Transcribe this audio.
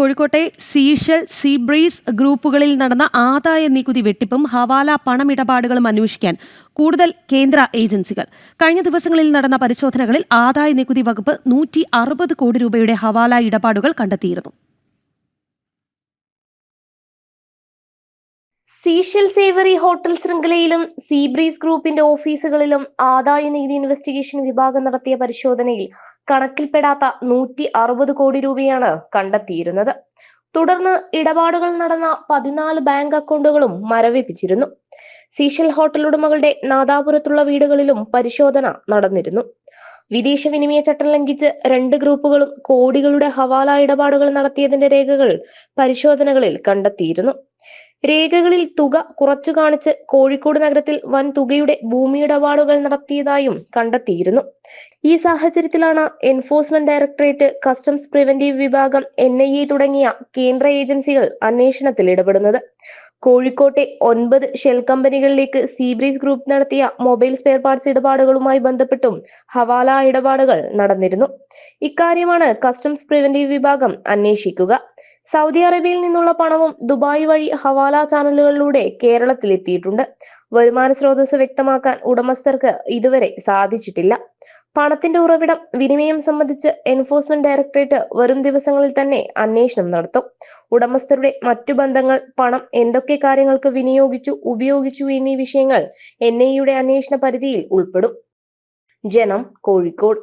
കോഴിക്കോട്ടെ സീഷൽ സീബ്രീസ് ഗ്രൂപ്പുകളിൽ നടന്ന ആദായ നികുതി വെട്ടിപ്പും ഹവാല പണമിടപാടുകളും അന്വേഷിക്കാൻ കൂടുതൽ കേന്ദ്ര ഏജൻസികൾ. കഴിഞ്ഞ ദിവസങ്ങളിൽ നടന്ന പരിശോധനകളിൽ ആദായ നികുതി വകുപ്പ് നൂറ്റി കോടി രൂപയുടെ ഹവാല ഇടപാടുകൾ കണ്ടെത്തിയിരുന്നു. സീഷൽ സേവറി ഹോട്ടൽ ശൃംഖലയിലും സീബ്രീസ് ഗ്രൂപ്പിന്റെ ഓഫീസുകളിലും ആദായ നികുതി ഇൻവെസ്റ്റിഗേഷൻ വിഭാഗം നടത്തിയ പരിശോധനയിൽ കണക്കിൽപ്പെടാത്ത നൂറ്റി അറുപത് കോടി രൂപയാണ് കണ്ടെത്തിയിരുന്നത്. തുടർന്ന് ഇടപാടുകൾ നടന്ന പതിനാല് ബാങ്ക് അക്കൗണ്ടുകളും മരവിപ്പിച്ചിരുന്നു. സീഷൽ ഹോട്ടൽ ഉടമകളുടെ നാദാപുരത്തുള്ള വീടുകളിലും പരിശോധന നടന്നിരുന്നു. വിദേശ വിനിമയ ചട്ടം ലംഘിച്ച് രണ്ട് ഗ്രൂപ്പുകളും കോടികളുടെ ഹവാല ഇടപാടുകൾ നടത്തിയതിന്റെ രേഖകൾ പരിശോധനകളിൽ കണ്ടെത്തിയിരുന്നു. രേഖകളിൽ തുക കുറച്ചു കാണിച്ച് കോഴിക്കോട് നഗരത്തിൽ വൻ തുകയുടെ ഭൂമി ഇടപാടുകൾ നടത്തിയതായും കണ്ടെത്തിയിരുന്നു. ഈ സാഹചര്യത്തിലാണ് എൻഫോഴ്സ്മെന്റ് ഡയറക്ടറേറ്റ് കസ്റ്റംസ് പ്രിവന്റീവ് വിഭാഗം എൻ ഐ എ തുടങ്ങിയ കേന്ദ്ര ഏജൻസികൾ അന്വേഷണത്തിൽ ഇടപെടുന്നത്. കോഴിക്കോട്ടെ ഒൻപത് ഷെൽ കമ്പനികളിലേക്ക് സീബ്രീസ് ഗ്രൂപ്പ് നടത്തിയ മൊബൈൽ സ്പെയർ പാർട്സ് ഇടപാടുകളുമായി ബന്ധപ്പെട്ടും ഹവാല ഇടപാടുകൾ നടന്നിരുന്നു. ഇക്കാര്യമാണ് കസ്റ്റംസ് പ്രിവന്റീവ് വിഭാഗം അന്വേഷിക്കുക. സൗദി അറേബ്യയിൽ നിന്നുള്ള പണവും ദുബായ് വഴി ഹവാല ചാനലുകളിലൂടെ കേരളത്തിൽ എത്തിയിട്ടുണ്ട് വരുമാന സ്രോതസ് വ്യക്തമാക്കാൻ ഉടമസ്ഥർക്ക് ഇതുവരെ സാധിച്ചിട്ടില്ല. പണത്തിന്റെ ഉറവിടം വിനിമയം സംബന്ധിച്ച് എൻഫോഴ്സ്മെന്റ് ഡയറക്ടറേറ്റ് വരും ദിവസങ്ങളിൽ തന്നെ അന്വേഷണം നടത്തും. ഉടമസ്ഥരുടെ മറ്റു ബന്ധങ്ങൾ പണം എന്തൊക്കെ കാര്യങ്ങൾക്ക് വിനിയോഗിച്ചു ഉപയോഗിച്ചു എന്നീ വിഷയങ്ങൾ എൻ ഐയുടെ അന്വേഷണ പരിധിയിൽ ഉൾപ്പെടും. ജനം കോഴിക്കോട്